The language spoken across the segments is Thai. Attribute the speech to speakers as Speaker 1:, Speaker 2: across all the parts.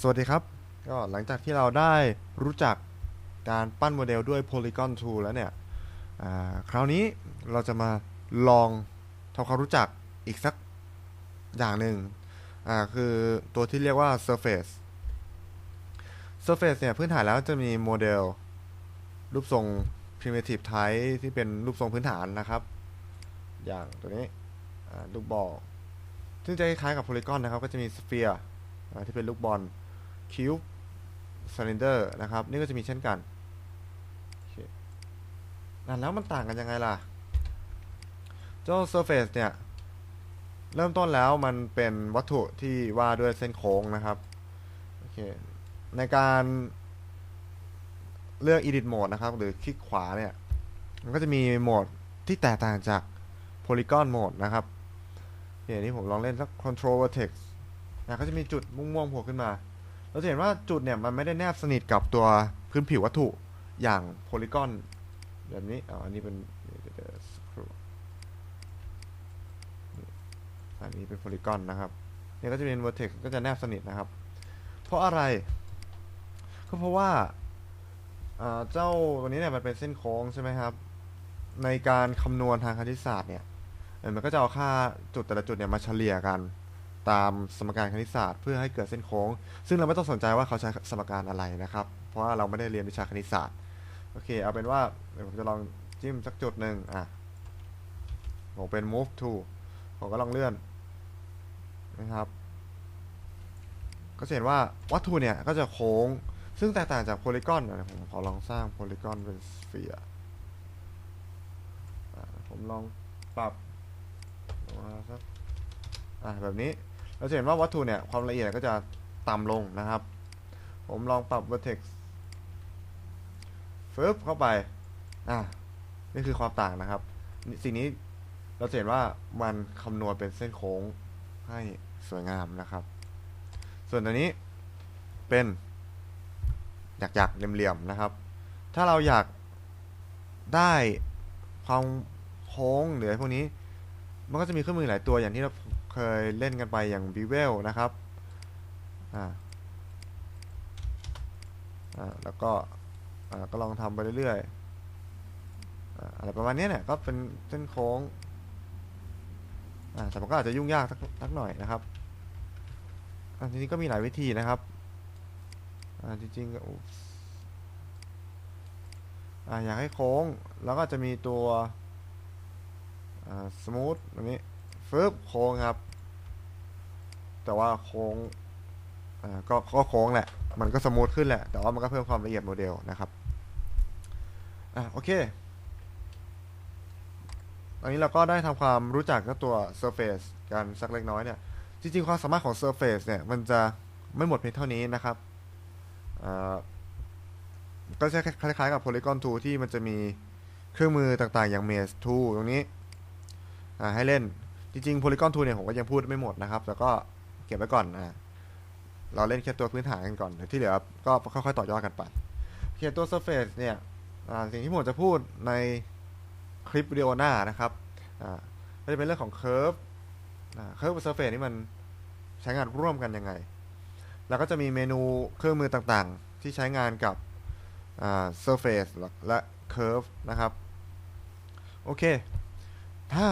Speaker 1: สวัสดีครับ ก็หลังจากที่เราได้รู้จักการปั้นโมเดลด้วย Polygon Tool แล้วเนี่ยคราวนี้เราจะมาลองทำความรู้จักอีกสักอย่างหนึ่งคือตัวที่เรียกว่า Surface Surface เนี่ยพื้นฐานแล้วจะมีโมเดล รูปทรง primitive type ที่เป็นรูปทรงพื้นฐานนะครับ อย่างตัวนี้ลูกบอลซึ่งจะคล้ายกับ Polygon นะครับ ก็จะมี Sphere อ่า ที่เป็นลูกบอล Cube Cylinder นะครับ นี่ก็จะมีเช่นกันโอเคอะแล้วมันต่างกันยังไงล่ะ เจ้า Surface เนี่ย เริ่มต้นแล้วมันเป็นวัตถุที่ว่าด้วยเส้นโค้งนะครับโอเคในการเลือก Edit Mode นะครับ หรือคลิกขวาเนี่ย มันก็จะมีโหมดที่แตกต่างจาก Polygon Mode นะครับอย่างนี้ผมลองเล่นสัก Control Vertex นะก็จะมีจุดม่วงๆโผล่ขึ้นมา เราจะเห็นว่าจุดเนี่ยมันไม่ได้แนบสนิทกับตัวพื้นผิววัตถุอย่างโพลีกอนแบบนี้อ๋ออันนี้เป็นอันนี้เป็นโพลีกอนนะครับเนี่ยก็จะเป็น vertex ก็จะแนบสนิทนะครับ เพราะอะไร ก็เพราะว่าเจ้าตัวนี้เนี่ยมันเป็นเส้นโค้งใช่ไหมครับ ในการคำนวณทางคณิตศาสตร์เนี่ยมันก็จะเอาค่าจุดแต่ละจุดเนี่ยมาเฉลี่ยกัน ตามสมการคณิตศาสตร์ เพื่อให้เกิดเส้นโค้ง ซึ่งเราไม่ต้องสนใจว่าเขาใช้สมการอะไรนะครับ เพราะว่าเราไม่ได้เรียนวิชาคณิตศาสตร์ โอเค เอาเป็นว่าเดี๋ยวผมจะลองจิ้มสักจุดหนึ่งอะผมเป็น move to ผมก็ลองเลื่อนนะครับ ก็จะเห็นว่าวัตถุเนี่ยก็จะโค้ง ซึ่งแตกต่างจากโพลีกอนนะผมขอลองสร้างโพลีกอนเป็นสเฟียร์ผมลองปรับมาสักอะแบบนี้ เราจะเห็นว่าวัตถุเนี่ยความละเอียดก็จะต่ำลงนะครับ ผมลองปรับ vertex ฟึบเข้าไปอะนี่คือความต่างนะครับ สิ่งนี้เราเห็นว่ามันคำนวณเป็นเส้นโค้งให้สวยงามนะครับ ส่วนตัวนี้เป็นหยักๆเหลี่ยมๆนะครับ ถ้าเราอยากได้ความโค้งหรือพวกนี้ มันก็จะมีเครื่องมือหลายตัวอย่างที่ เคยเล่นกันไปอย่าง b ีเวลนะครับอ่าอ่าแล้วก็อ่าก็ลองทำไปเรื่อยๆอ่าอะไรประมาณนี้เนี่ยก็เป็นเส้นโค้งอ่าแต่มันก็อาจจะยุ่งยากสักหน่อยนะครับอ่าจริงๆก็มีหลายวิธีนะครับอ่าจริงๆก็อุ๊บอ่าอยากให้โค้งแล้วก็จะมีตัวอ่าสมูทแบบนี้ ฟึบโค้งครับ แต่ว่าโค้งอ่าก็ก็โค้งแหละ มันก็สมูทขึ้นแหละ แต่ว่ามันก็เพิ่มความละเอียดโมเดลนะครับอะโอเคตอนนี้เราก็ได้ทำความรู้จักกับตัว Surface กันสักเล็กน้อยเนี่ย จริงๆ ความสามารถของ Surface เนี่ย มันจะไม่หมดเพียงเท่านี้นะครับก็จะคล้ายๆกับ Polygon Tool ที่มันจะมีเครื่องมือต่างๆ อย่าง Maze 2ตรงนี้ให้เล่น จริงๆ Polygon Tool เนี่ยผมก็ยังพูดไม่หมดนะครับ แล้วก็เก็บไว้ก่อนอ่าเราเล่นแค่ตัวพื้นฐานกันก่อน ที่เหลือก็ค่อยๆต่อยอดกันไปเขียนตัว Surface เนี่ยสิ่งที่ผมจะพูดในคลิปวิดีโอหน้านะครับก็จะเป็นเรื่องของ Curve Curve กับ Surface นี่มันใช้งานร่วมกันยังไง แล้วก็จะมีเมนูเครื่องมือต่างๆ ที่ใช้งานกับ Surface และ Curve นะครับ โอเค ถ้า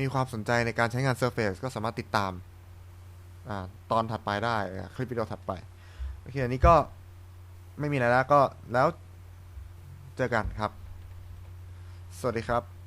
Speaker 1: มีความสนใจในการใช้งาน Surface ก็สามารถติดตามอตอนถัดไปได้ คลิปวิดีโอถัดไป โอเค อันนี้ก็ไม่มีอะไรแล้วก็แล้วเจอกันครับ สวัสดีครับ